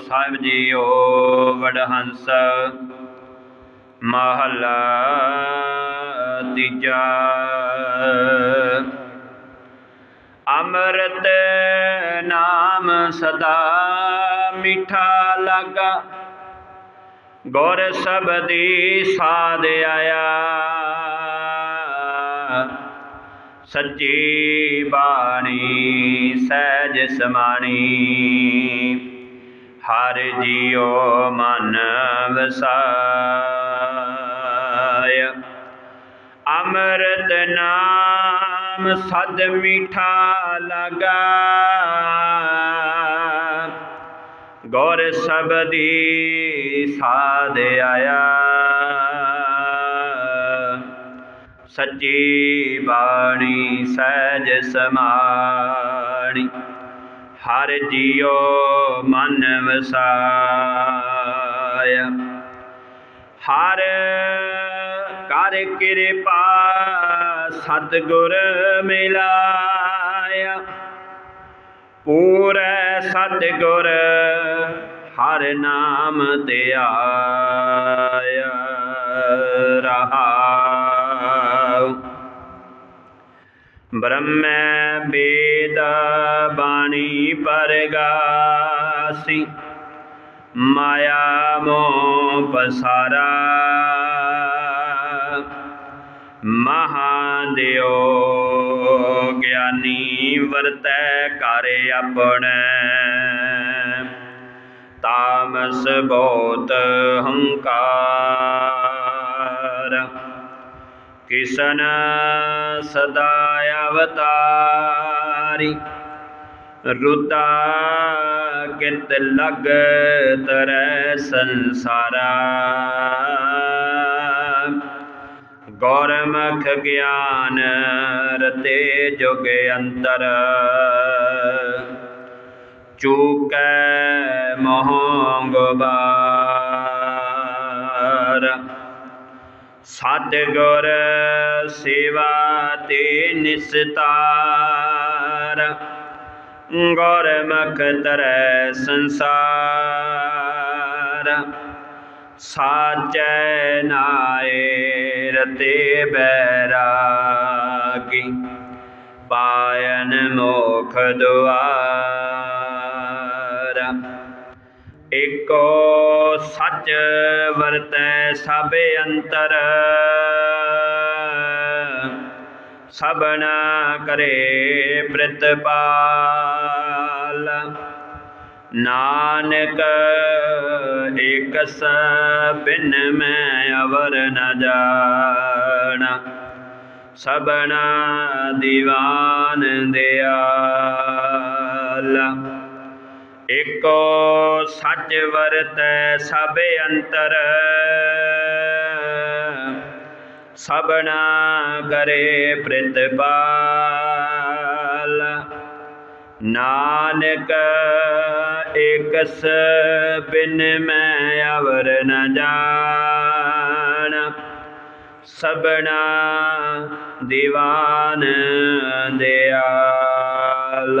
ਸਾਹਿਬ JIO Wadahans ਮਹਲਾ ਤੀਜਾ। ਅੰਮ੍ਰਿਤ ਨਾਮ ਸਦਾ ਮਿਠਾ ਲਾਗਾ ਗੁਰ ਸਬਦੀ ਸਾਧ ਆਇਆ। ਸੱਚੀ ਬਾਣੀ, ਸਹਿਜ ਸਮਾਣੀ। ਹਰ ਜੀਉ ਮਨ ਵਸਾయ ਅੰਮ੍ਰਿਤ ਨਾਮ ਸਦ ਮਿਠਾ ਲਗਾ ਗੌਰ ਸਬਦੀ ਸਾਧ ਆਇਆ। ਸੱਚੀ ਬਾਣੀ ਸਹਿਜ ਸਮਾਣੀ, ਹਰ ਜੀਉ ਮਨ ਵਸਾਇਆ। ਹਰ ਕਰ ਕਿਰਪਾ ਸਤਿਗੁਰ ਮਿਲਾਇਆ। ਪੂਰੇ ਸਤਿਗੁਰ ਹਰ ਨਾਮ ਤੇ ਆਇਆ। ਬ੍ਰਹਮੈ ਵੇਦ ਬਾਣੀ ਪਰਗਾਸੀ। ਮਾਇਆ ਮੋਹ ਪਸਾਰਾ। ਮਹਾਦੇਵ ਗਿਆਨੀ ਵਰਤੈ ਕਰ ਆਪਣੇ। ਤਾਮਸ ਬਹੁਤ ਹੰਕਾਰ। ਕਿਸਨ ਸਦਾ ਅਵਤਾਰੀ ਰੁਦਾ ਕਿਤ ਲਗ ਤਰੈ ਸੰਸਾਰਾ। ਗੌਰਮਖ ਗਿਆਨ ਰਤੇ ਜੁਗ ਅੰਤਰ। ਚੂਕੈ ਮੋਹੰਗ ਬਾਰ ਸਤਿਗੁਰ ਸੇਵਾ ਤੇ ਨਿਸਤਾਰ ਗੁਰਮੁਖ ਤਰੈ ਸੰਸਾਰ। ਸਾਚੈ ਨਾਏ ਰਤੇ ਬੈਰਾਗੀ ਪਾਇਨ ਮੋਖ ਦੁਆਰ। ਏਕੋ ਸੱਚ ਵਰਤੈ ਸਭ ਅੰਤਰ। ਸਬਨਾ ਕਰੇ ਪ੍ਰਤਪਾਲ। ਨਾਨਕ ਏਕਸ ਬਿਨ ਮੈਂ ਅਵਰ ਨ ਜਾਣਾ। ਸਬਨਾ ਦੀਵਾਨ ਦਿਆ ਏਕੋ ਸੱਚ ਵਰਤੈ ਸਭ ਅੰਤਰ। ਸਬਨਾ ਕਰੇ ਪ੍ਰਤਪਾਲ। ਨਾਨਕ ਏਕਸ ਬਿਨ ਮੈਂ ਅਵਰ ਨ ਜਾਣ। ਸਬਨਾ ਦੀਵਾਨ ਦਿਆਲ।